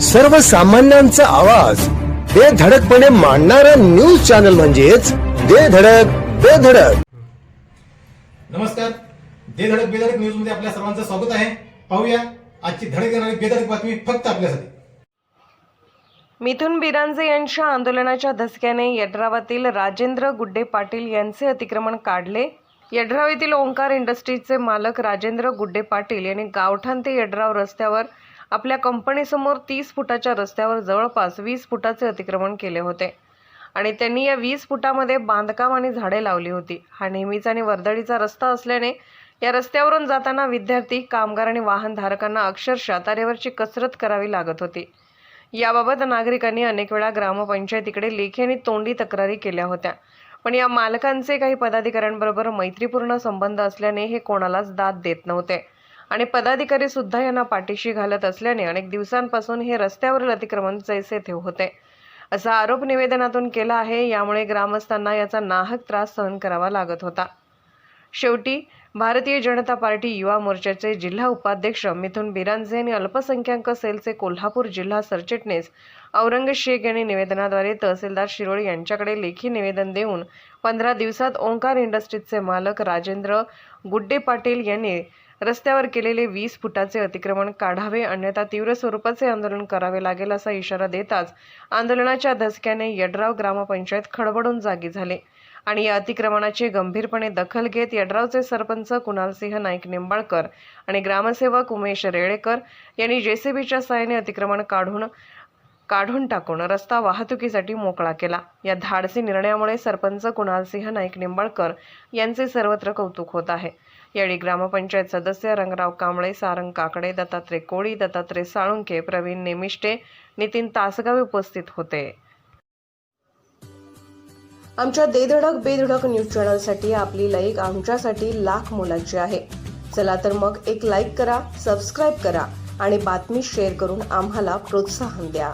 सर्वसामान्यांचा आवाज. बेधडकपणे मांडणारा न्यूज चॅनल म्हणजेच बेधडक बेधडक नमस्कार. दे धडक बेधडक न्यूजमध्ये आपल्या सर्वांचं स्वागत आहे. पाहूया आजची धडक येणारी बेधडक बातमी फक्त आपल्यासाठी. मिथुन बिरांजे यांच्या आंदोलनाच्या धसक्याने यड्रावातील राजेंद्र गुड्डे पाटील यांचे अतिक्रमण काढले. यड्राव येथील ओंकार इंडस्ट्रीजचे मालक राजेंद्र गुड्डे पाटील यांनी गावठाण ते यड्राव रस्त्यावर आपल्या कंपनीसमोर तीस फुटाच्या रस्त्यावर जवळपास वीस फुटाचे अतिक्रमण केले होते. आणि त्यांनी या वीस फुटामध्ये बांधकाम आणि झाडे लावली होती. हा नेहमीचा आणि वर्दळीचा रस्ता असल्याने या रस्त्यावरून जाताना विद्यार्थी कामगार आणि वाहनधारकांना अक्षरशः तारेवरची कसरत करावी लागत होती. याबाबत नागरिकांनी अनेक वेळा ग्रामपंचायतीकडे लेखी आणि तोंडी तक्रारी केल्या होत्या. पण या मालकांचे काही पदाधिकाऱ्यांबरोबर मैत्रीपूर्ण संबंध असल्याने हे कोणालाच दाद देत नव्हते. आणि पदाधिकारी सुद्धा यांना पाठीशी घालत असल्याने अनेक दिवसांपासून हे रस्त्यावरील अतिक्रमण जैसे थे होते. असा आरोप निवेदनातून केला आहे यामुळे ग्रामस्थांना याचा नाहक त्रास सहन करावा लागत होता. शेवटी भारतीय जनता पार्टी युवा मोर्चाचे जिल्हा उपाध्यक्ष मिथुन बिरांजे आणि अल्पसंख्याक सेलचे कोल्हापूर जिल्हा सरचिटणीस औरंग शेख यांनी निवेदनाद्वारे तहसीलदार शिरोळे यांच्याकडे लेखी निवेदन देऊन पंधरा दिवसात ओंकार इंडस्ट्रीजचे मालक राजेंद्र गुड्डे पाटील यांनी रस्त्यावर केलेले वीस फुटाचे अतिक्रमण काढावे अन्यथा तीव्र स्वरूपाचे आंदोलन करावे लागेल असा इशारा देताच आंदोलनाच्या धसक्याने यड्राव ग्रामपंचायत खडबडून जागी झाले आणि या अतिक्रमणाची गंभीरपणे दखल घेत यड्रावचे सरपंच कुणालसिंह नाईक निंबाळकर आणि ग्रामसेवक उमेश रेळेकर यांनी जेसीबीच्या साहाय्याने अतिक्रमण काढून काढून टाकून रस्ता वाहतुकीसाठी मोकळा केला. या धाडसी निर्णयामुळे सरपंच कुणालसिंह नाईक निंबाळकर यांचे सर्वत्र कौतुक होत आहे. यावेळी ग्रामपंचायत सदस्य रंगराव कांबळे सारंग काकडे दत्तात्रय कोळी दत्तात्रय साळुंके प्रवीण नेमिष्टे नितीन तासगाव उपस्थित होते. आमच्या देधडक बेधडक न्यूज चॅनलसाठी आपली लाईक आमच्यासाठी लाख मोलाची आहे. चला तर मग एक लाईक करा सबस्क्राईब करा आणि बातमी शेअर करून आम्हाला प्रोत्साहन द्या.